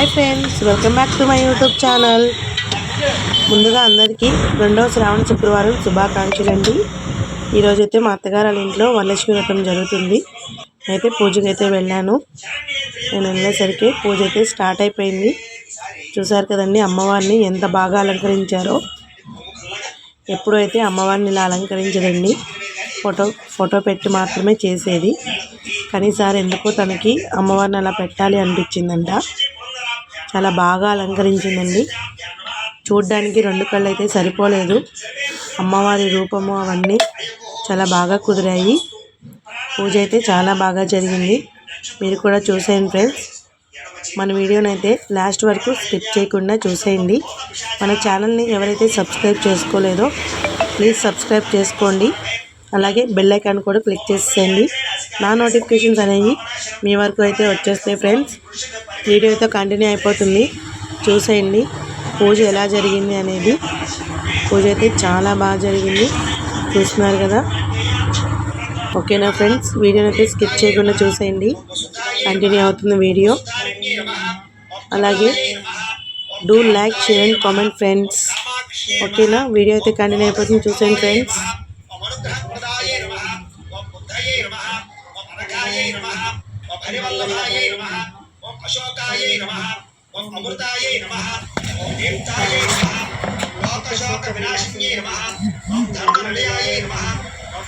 Hi friends welcome back to my YouTube channel. ముందుగా అందరికీ రెండవ శ్రావణ శుక్రవారం శుభాకాంక్షలు అండి ఈరోజైతే మా అత్తగారు వాళ్ళ ఇంట్లో వరలక్ష్మి వ్రతం జరుగుతుంది. అయితే పూజకి అయితే వెళ్ళాను. నేను వెళ్ళేసరికి పూజ అయితే స్టార్ట్ అయిపోయింది. చూసారు కదండి అమ్మవారిని ఎంత బాగా అలంకరించారో. ఎప్పుడైతే అమ్మవారిని ఇలా అలంకరించదండి ఫోటో ఫోటో పెట్టి మాత్రమే చేసేది. కానీ సార్ ఎందుకో తనకి అమ్మవారిని అలా పెట్టాలి అనిపించిందంట. చాలా బాగా అలంకరించిందండి. చూడ్డానికి రెండు కళ్ళు అయితే సరిపోలేదు. అమ్మవారి రూపము అవన్నీ చాలా బాగా కుదిరాయి. పూజ అయితే చాలా బాగా జరిగింది. మీరు కూడా చూసేయండి ఫ్రెండ్స్. మన వీడియోని అయితే లాస్ట్ వరకు స్కిప్ చేయకుండా చూసేయండి. మన ఛానల్ని ఎవరైతే సబ్స్క్రైబ్ చేసుకోలేదో ప్లీజ్ సబ్స్క్రైబ్ చేసుకోండి. అలాగే బెల్ ఐకాన్ కూడా క్లిక్ చేసేయండి. నా నోటిఫికేషన్స్ అనేవి మీ వరకు అయితే వచ్చేస్తాయి ఫ్రెండ్స్ వీడియో అయితే కంటిన్యూ అయిపోతుంది. చూసేయండి. పూజ ఎలా జరిగింది అనేది. పూజ అయితే చాలా బాగా జరిగింది. చూస్తున్నారు కదా. ఓకేనా ఫ్రెండ్స్ వీడియోని అయితే స్కిప్ చేయకుండా చూసేయండి. కంటిన్యూ అవుతుంది వీడియో అలాగే do like share and comment friends ఓకేనా వీడియో అయితే కంటిన్యూ అయిపోతుంది. చూసేయండి ఫ్రెండ్స్ హరివల్లభాయ నమః ఓం అశోకాయ నమః ఓం అమృతాయ నమ ఓం దీప్తాయ నమః లోకశోక వినాశిన్యే నమః ఓం ధర్మనిలయాయ ఓం ఓం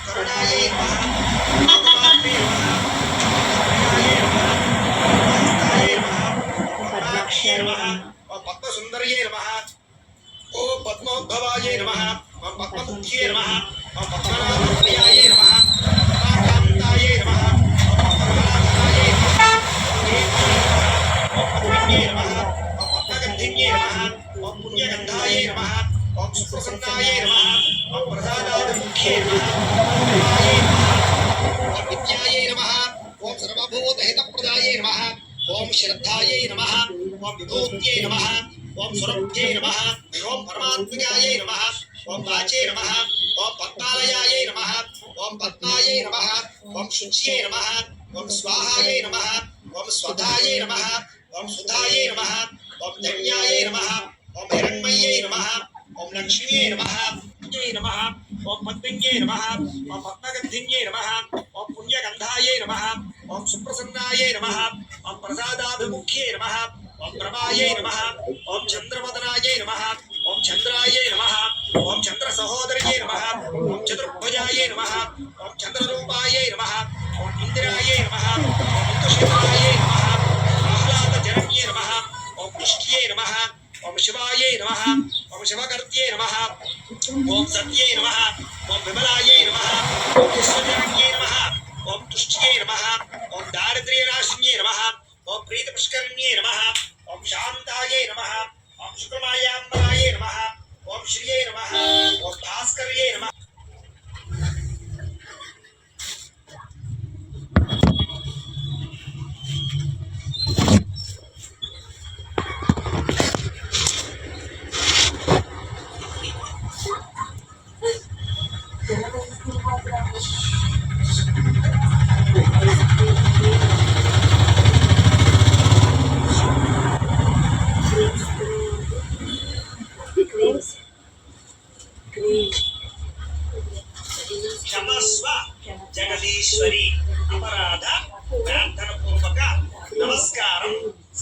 విద్యాయ నమః ఓం విద్యాయ నమః ఓం శ్రద్ధాయై నమః ఓం విభూత్యై నమః ఓం సురభ్యై నమః ఓం పరమాత్మికాయై నమః ఓం వాచే నమః ఓం పద్మాలయాయై నమః ఓం పద్మాయై నమః ఓం శుచ్యై నమః ఓం స్వాహాయై నమః ఓం స్వధాయై నమః ఓం సుధాయై నమః ఓం ధన్యాయై నమః ఓం హిరణ్మయ్యై నమ ఓం లక్ష్మ్యై నమ నమ ఓం పద్మన్యై నమ ఓం పద్మగంధిన్యై నమ ఓం పుణ్యగంధాయై నమ ఓం సుప్రసన్నాయై నమ ఓం ప్రసాదాభిముఖ్యై నమ ఓం ప్రభాయై నమ ఓం చంద్రవదనాయై నమ ఓం చంద్రాయై నమ ఓం చంద్ర సహోదర్యై నమ ఓం చతుర్భుజాయై నమ ఓం చంద్రరూపాయై నమ ఓం ఇందిరాయై నమ ఓం ఇందుశిఖరాయై నమ ఆహ్లాదజనన్యై నమ ఓం పుష్ట్యై నమ ఓం శివాయై నమ ఓం శివకర్త్యై నమ ఓం సత్యై నమః. ఓం విమలాయై నమః. ఓం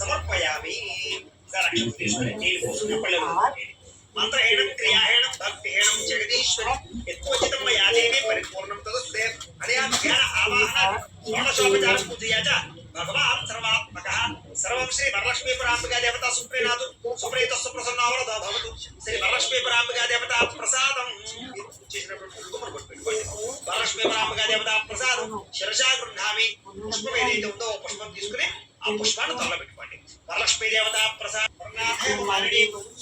నమస్కారం సమర్పయామి సరక్షేశ్వరి నీళ్ళు పోసుకుని పళ్ళెము మంత్రహీనం క్రియాహీనం భక్తిహీనం జగదీశ్వరి యత్వచితం యాదేవి పరిపూర్ణం తదస్తే అనయా ధ్యాన ఆవాహన షోడశోపచార పూజయా చ భగవాన్ సర్వాత్మక సర్వం శ్రీ వరలక్ష్మీ పరాంబికా దేవత సుప్రీనాథు సుప్రీత సుప్రసన్నావరదో భవతు శ్రీ వరలక్ష్మీ పరాంబికా దేవత ప్రసాదం వరలక్ష్మీ పరాంబికా దేవత ప్రసాదం శిరసా గృహామి పుష్పం ఏదైతే ఉందో ఆ పుష్పం తీసుకుని ఆ పుష్పాన్ని తొల్ల పెట్టుకోండి వరలక్ష్మీ దేవత ప్రసాద్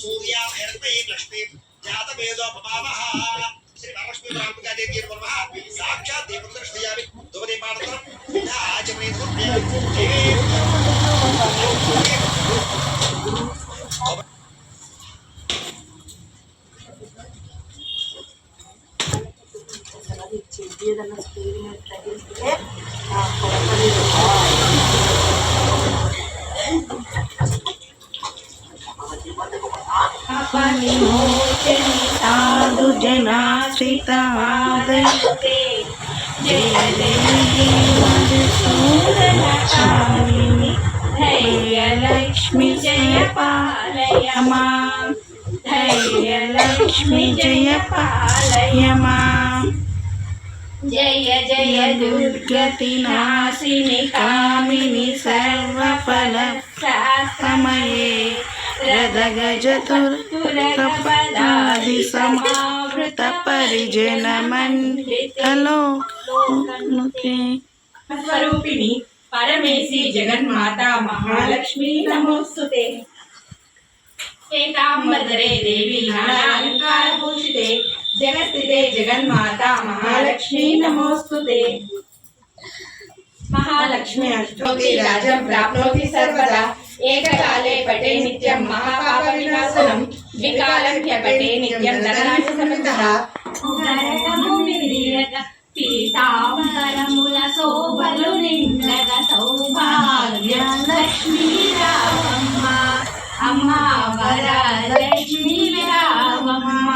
సూర్య భైరవీ లక్ష్మీ జాతవేదోపమావహ శ్రీ వరలక్ష్మీ పరాంబికా దేవి నమః సాక్షాత్ దేవం దర్శయామి దువదీపానంతరం ఆచమేతు ఏదైనా స్పీడ్ మీద తగిలితే ఆ సాధు జనాశ్రితాదయ జయ జయ మధుసూదనకామిని జయ పాలయ మా ధైర్యలక్ష్మి జయ పాలయ యమా జయ జయ దుర్గతి నాశిని కామ लग परिजन मन हलो स्वरूपिणी परमेशि जगन्माता महालक्ष्मी, नमोस्तुते। एकाम्बरे देवी अलङ्कारभूषिते जगत्स्थिते जगन्माता महालक्ष्मी, नमोस्तुते। महालक्ष्मी अष्टोति राजं प्राप्नोति सर्वदा। ఏకకాలే పటే నిత్యం మహాపాప వినాశనం వికాలం హ్యపటే నిత్యం నరనాశ సమితః పీతాంబరముల శోభలు నిండగ సౌభాగ్య లక్ష్మీ రామమ్మ అమ్మ వర లక్ష్మీ రామమ్మ